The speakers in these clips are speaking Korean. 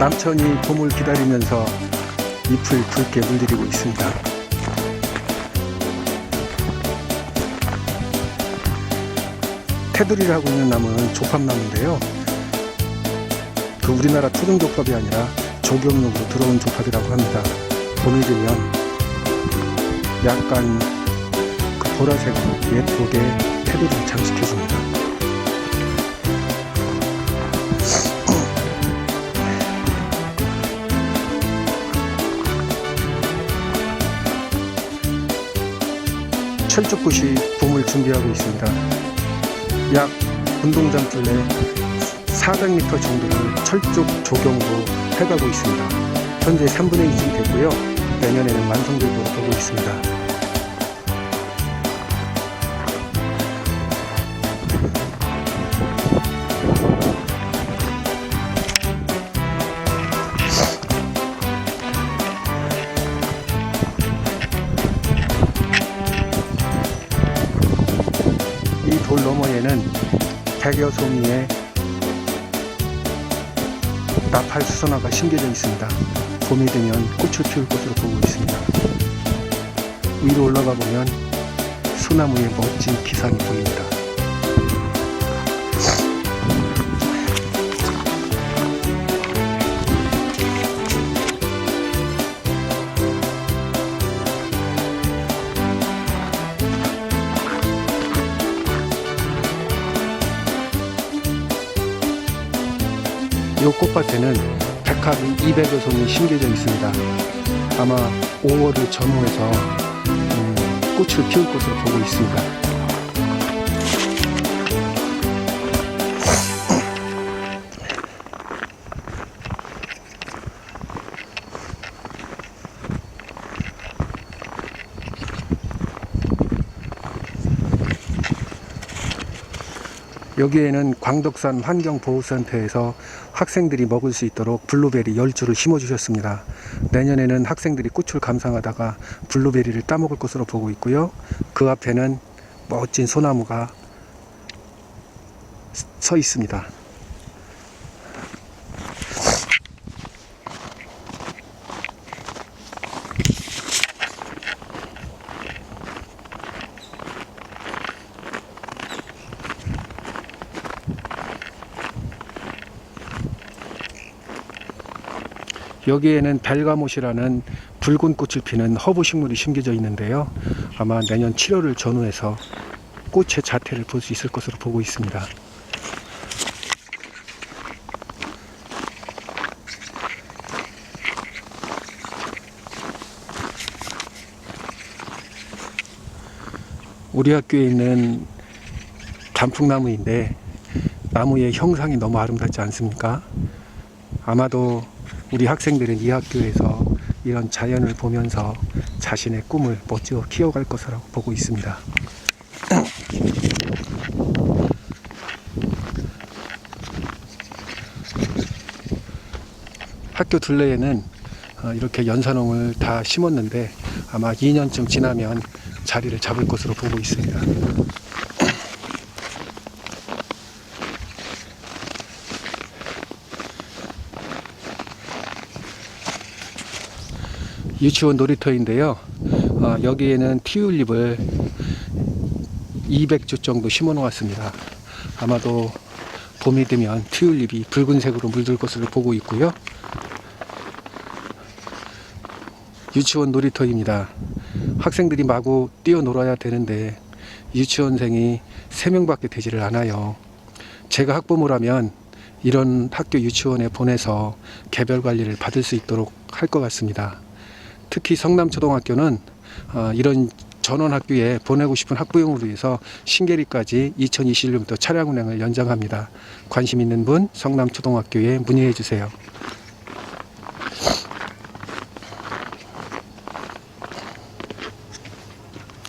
남천이 봄을 기다리면서 잎을 붉게 물들이고 있습니다. 테두리라고 있는 나무는 조팝나무인데요. 그 우리나라 토종 조팝이 아니라 조경용으로 들어온 조팝이라고 합니다. 봄이 되면 약간 그 보라색으로 예쁘게 테두리를 장식해줍니다. 철쭉꽃이 봄을 준비하고 있습니다. 약 운동장 둘레 400m 정도를 철쭉 조경으로 해가고 있습니다. 현재 3분의 2쯤 됐고요. 내년에는 완성될 거로 보고 있습니다. 백여 송이의 나팔 수선화가 심겨져 있습니다. 봄이 되면 꽃을 피울 것으로 보고 있습니다. 위로 올라가 보면 소나무의 멋진 기상이 보입니다. 이 꽃밭에는 백합이 200여 송이 심겨져 있습니다. 아마 5월을 전후해서 음, 꽃을 피울 것으로 보고 있습니다. 여기에는 광덕산 환경보호센터에서 학생들이 먹을 수 있도록 블루베리 10주를 심어주셨습니다. 내년에는 학생들이 꽃을 감상하다가 블루베리를 따먹을 것으로 보고 있고요. 그 앞에는 멋진 소나무가 서 있습니다. 여기에는 벨가못이라는 붉은 꽃을 피는 허브 식물이 심겨져 있는데요. 아마 내년 7월을 전후해서 꽃의 자태를 볼 수 있을 것으로 보고 있습니다. 우리 학교에 있는 단풍나무인데 나무의 형상이 너무 아름답지 않습니까? 아마도 우리 학생들은 이 학교에서 이런 자연을 보면서 자신의 꿈을 멋지게 키워갈 것이라고 보고 있습니다. 학교 둘레에는 어, 이렇게 연산홍을 다 심었는데 아마 2년쯤 지나면 자리를 잡을 것으로 보고 있습니다. 유치원 놀이터인데요. 어, 여기에는 티울립을 200주 정도 심어 놓았습니다. 아마도 봄이 되면 티울립이 붉은색으로 물들 것으로 보고 있고요. 유치원 놀이터입니다. 학생들이 마구 뛰어놀아야 되는데 유치원생이 3명밖에 되지를 않아요. 제가 학부모를 하면 이런 학교 유치원에 보내서 개별 관리를 받을 수 있도록 할 것 같습니다. 특히 성남초등학교는 어, 이런 전원학교에 보내고 싶은 학부형을 위해서 신계리까지 2021년부터 차량 운행을 연장합니다. 관심 있는 분 성남초등학교에 문의해 주세요.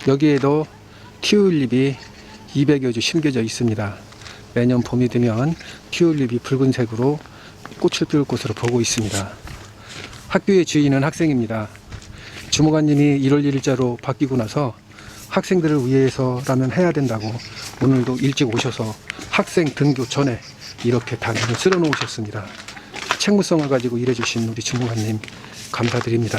여기에도 티울립이 200여 주 심겨져 있습니다. 매년 봄이 되면 티울립이 붉은색으로 꽃을 피울 것으로 보고 있습니다. 학교의 주인은 학생입니다. 주무관님이 1월 1일자로 바뀌고 나서 학생들을 위해서라면 해야 된다고 오늘도 일찍 오셔서 학생 등교 전에 이렇게 단위를 쓸어 놓으셨습니다. 책무성을 가지고 일해주신 우리 주무관님 감사드립니다.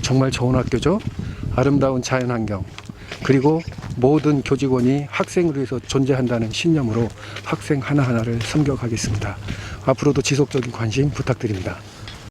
정말 좋은 학교죠. 아름다운 자연환경 그리고 모든 교직원이 학생을 위해서 존재한다는 신념으로 학생 하나하나를 섬겨가겠습니다. 앞으로도 지속적인 관심 부탁드립니다.